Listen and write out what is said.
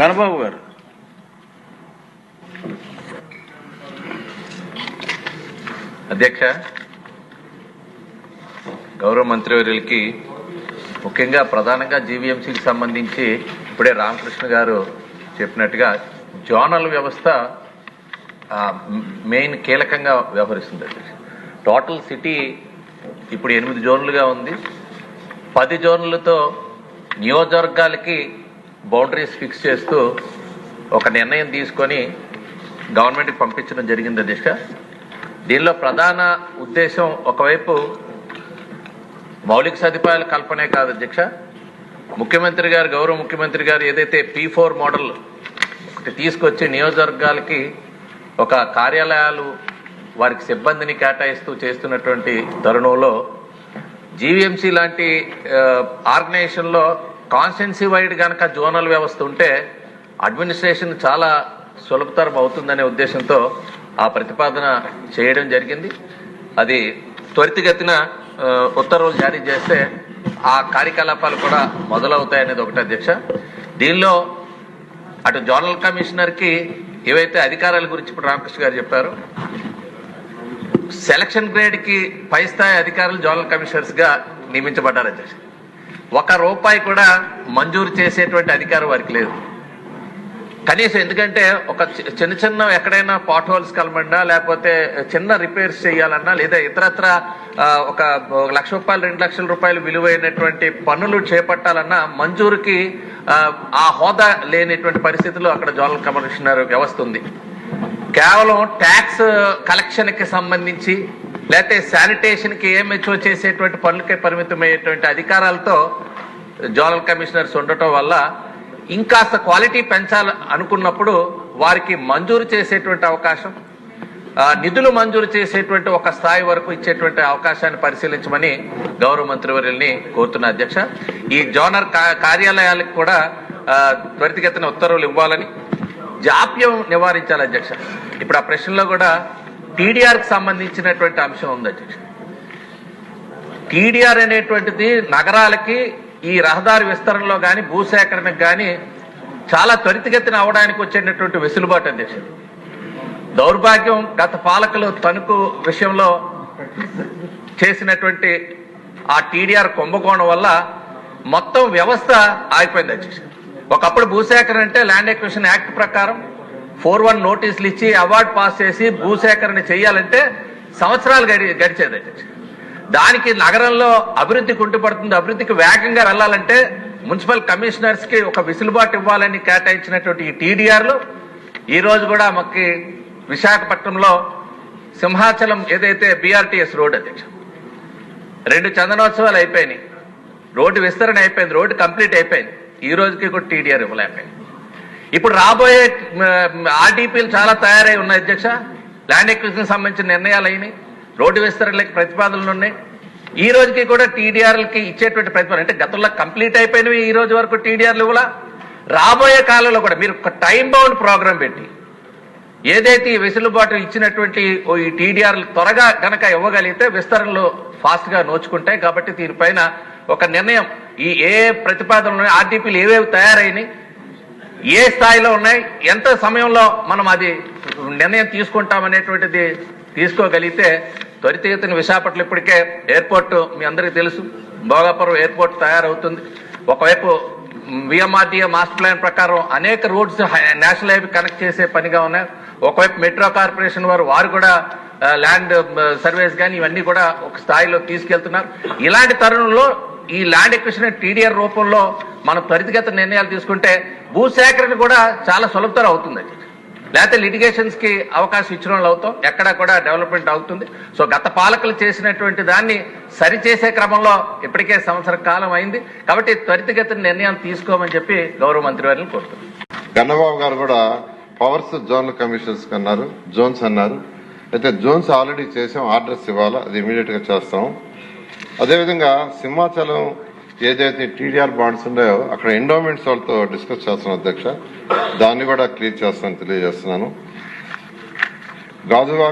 గణబాబు గారు. అధ్యక్ష గౌరవ మంత్రివర్యులకి ముఖ్యంగా ప్రధానంగా జీవీఎంసీకి సంబంధించి ఇప్పుడే రామకృష్ణ గారు చెప్పినట్టుగా జోనల్ వ్యవస్థ మెయిన్ కీలకంగా వ్యవహరిస్తుంది టోటల్ సిటీ ఇప్పుడు ఎనిమిది జోన్లుగా ఉంది. పది జోన్లతో నియోజకవర్గాలకి బౌండరీస్ ఫిక్స్ చేస్తూ ఒక నిర్ణయం తీసుకొని గవర్నమెంట్కి పంపించడం జరిగింది దిశ దీనిలో ప్రధాన ఉద్దేశం ఒకవైపు మౌలిక సదుపాయాల కల్పనే కాదు అధ్యక్ష ముఖ్యమంత్రి గారు గౌరవ ముఖ్యమంత్రి గారు ఏదైతే పీ ఫోర్ మోడల్ ఒకటి తీసుకొచ్చి నియోజకవర్గాలకి ఒక కార్యాలయాలు వారికి సిబ్బందిని కేటాయిస్తూ చేస్తున్నటువంటి తరుణంలో జీవీఎంసీ లాంటి ఆర్గనైజేషన్లో కాన్స్టెన్సీ వైడ్ కనుక జోనల్ వ్యవస్థ ఉంటే అడ్మినిస్ట్రేషన్ చాలా సులభతరం అవుతుందనే ఉద్దేశంతో ఆ ప్రతిపాదన చేయడం జరిగింది. అది త్వరితగతిన ఉత్తర్వులు జారీ చేస్తే ఆ కార్యకలాపాలు కూడా మొదలవుతాయనేది ఒకటి అధ్యక్ష. దీనిలో అటు జోనల్ కమిషనర్కి ఏవైతే అధికారాల గురించి ఇప్పుడు రామకృష్ణ గారు చెప్పారు సెలక్షన్ గ్రేడ్కి పై స్థాయి అధికారులు జోనల్ కమిషనర్స్గా నియమించబడ్డారు అధ్యక్ష. ఒక రూపాయి కూడా మంజూరు చేసేటువంటి అధికారం వారికి లేదు. కనీసం ఎందుకంటే ఒక చి- చిన్న చిన్న ఎక్కడైనా పాట్ హోల్స్ కలమన్నా లేకపోతే చిన్న రిపేర్స్ చేయాలన్నా లేదా ఇతరత్ర ఒక లక్ష రూపాయలు రెండు లక్షల రూపాయలు విలువైనటువంటి పనులు చేపట్టాలన్నా మంజూరుకి ఆ, హోదా లేనటువంటి పరిస్థితుల్లో అక్కడ జోనల్ కమిషనర్ వ్యవస్థ ఉంది. కేవలం ట్యాక్స్ కలెక్షన్కి సంబంధించి లేకపోతే శానిటేషన్కి ఏమెచ్చో చేసేటువంటి పనులకే పరిమితమయ్యేటువంటి అధికారాలతో జోనల్ కమిషనర్స్ ఉండటం వల్ల ఇంకాస్త క్వాలిటీ పెంచాలి అనుకున్నప్పుడు వారికి మంజూరు చేసేటువంటి అవకాశం నిధులు మంజూరు చేసేటువంటి ఒక స్థాయి వరకు ఇచ్చేటువంటి అవకాశాన్ని పరిశీలించమని గౌరవ మంత్రివర్యుల్ని కోరుతున్న అధ్యక్ష. ఈ జోనర్ కా- కార్యాలయాలకు కూడా త్వరితగతిన ఉత్తర్వులు ఇవ్వాలని జాప్యం నివారించాలి అధ్యక్ష. ఇప్పుడు ఆ ప్రశ్నలో కూడా టీడీఆర్కి సంబంధించినటువంటి అంశం ఉంది అధ్యక్ష. టీడీఆర్ అనేటువంటిది నగరాలకి ఈ రహదారి విస్తరణలో కానీ భూసేకరణకు కానీ చాలా త్వరితగతిన అవడానికి వచ్చేటటువంటి వెసులుబాటు అధ్యక్ష. దౌర్భాగ్యం గత పాలకులు తణుకు విషయంలో చేసినటువంటి ఆ టీడీఆర్ కుంభకోణం వల్ల మొత్తం వ్యవస్థ ఆగిపోయింది అధ్యక్ష. ఒకప్పుడు భూసేకరణ అంటే ల్యాండ్ ఎక్విషన్ యాక్ట్ ప్రకారం ఫోర్ వన్ నోటీసులు ఇచ్చి అవార్డు పాస్ చేసి భూసేకరణ చేయాలంటే సంవత్సరాలు గడి గడిచేది దానికి నగరంలో అభివృద్ధి కుంటుపడుతుంది అభివృద్ధికి వేగంగా వెళ్ళాలంటే మున్సిపల్ కమిషనర్స్కి ఒక విసులుబాటు ఇవ్వాలని కేటాయించినటువంటి ఈ టీడీఆర్లు ఈ రోజు కూడా మాకు విశాఖపట్నంలో సింహాచలం ఏదైతే బీఆర్టీఎస్ రోడ్ అధ్యక్ష రెండు చందనోత్సవాలు అయిపోయినాయి. రోడ్డు విస్తరణ అయిపోయింది రోడ్డు కంప్లీట్ అయిపోయింది. ఈ రోజుకి కూడా టీడీఆర్ ఇవ్వలేకపోయింది. ఇప్పుడు రాబోయే ఆర్డీపీలు చాలా తయారై ఉన్నాయి అధ్యక్ష. ల్యాండ్ ఎక్విజిషన్ సంబంధించిన నిర్ణయాలు అయినాయి. రోడ్డు విస్తరణలకి ప్రతిపాదనలు ఉన్నాయి. ఈ రోజుకి కూడా టీడీఆర్లకి ఇచ్చేటువంటి ప్రతిపాదన అంటే గతంలో కంప్లీట్ అయిపోయినవి ఈ రోజు వరకు టీడీఆర్లు ఇవ్వాల? రాబోయే కాలంలో కూడా మీరు ఒక టైం బౌండ్ ప్రోగ్రామ్ పెట్టి ఏదైతే ఈ వెసులుబాటు ఇచ్చినటువంటి ఓ ఈ టీడీఆర్లు త్వరగా గనక ఇవ్వగలిగితే విస్తరణలు ఫాస్ట్గా నోచుకుంటాయి. కాబట్టి దీనిపైన ఒక నిర్ణయం ఈ ఏ ప్రతిపాదనలు ఆర్టీపీలు ఏవేవి తయారైనాయి ఏ స్థాయిలో ఉన్నాయి ఎంత సమయంలో మనం అది నిర్ణయం తీసుకుంటామనేటువంటిది తీసుకోగలిగితే త్వరితగతిన విశాఖపట్నం ఇప్పటికే ఎయిర్పోర్ట్ మీ అందరికీ తెలుసు. భోగాపురం ఎయిర్పోర్ట్ తయారవుతుంది. ఒకవైపు విఎంఆర్డీఏ మాస్టర్ ప్లాన్ ప్రకారం అనేక రోడ్స్ నేషనల్ హైవే కనెక్ట్ చేసే పనిగా ఉన్నాయి. ఒకవైపు మెట్రో కార్పొరేషన్ వారు వారు కూడా ల్యాండ్ సర్వీస్ సర్వేస్ కానీ ఇవన్నీ కూడా ఒక స్థాయిలో తీసుకెళ్తున్నారు. ఇలాంటి తరుణంలో ఈ ల్యాండ్ ఎక్విషన్ టీడీఆర్ రూపంలో మనం త్వరితగత నిర్ణయాలు తీసుకుంటే భూసేకరణ కూడా చాలా సులభతరం అవుతుంది. లేకపోతే లిటిగేషన్స్కి అవకాశం ఇచ్చిన వాళ్ళు అవుతాం. ఎక్కడా కూడా డెవలప్మెంట్ అవుతుంది. సో గత పాలకులు చేసినటువంటి దాన్ని సరిచేసే క్రమంలో ఇప్పటికే సంవత్సర కాలం అయింది. కాబట్టి త్వరితగత నిర్ణయాలు తీసుకోమని చెప్పి గౌరవ మంత్రి వారిని కోరుతున్నాను కన్నబాబు గారు కూడా పవర్స్ జోనల్ కమిషన్స్ అన్నారు జోన్స్ అన్నారు. అయితే జోన్స్ ఆల్రెడీ చేసాం ఆర్డర్స్ ఇవ్వాలా? అది ఇమీడియట్గా చేస్తాం. అదేవిధంగా సింహాచలం ఏదైతే టీడీఆర్ బాండ్స్ ఉన్నాయో అక్కడ ఎండోమెంట్స్ వాళ్ళతో డిస్కస్ చేస్తున్నాం అధ్యక్ష. దాన్ని కూడా క్లియర్ చేస్తానని తెలియజేస్తున్నాను. గాజువా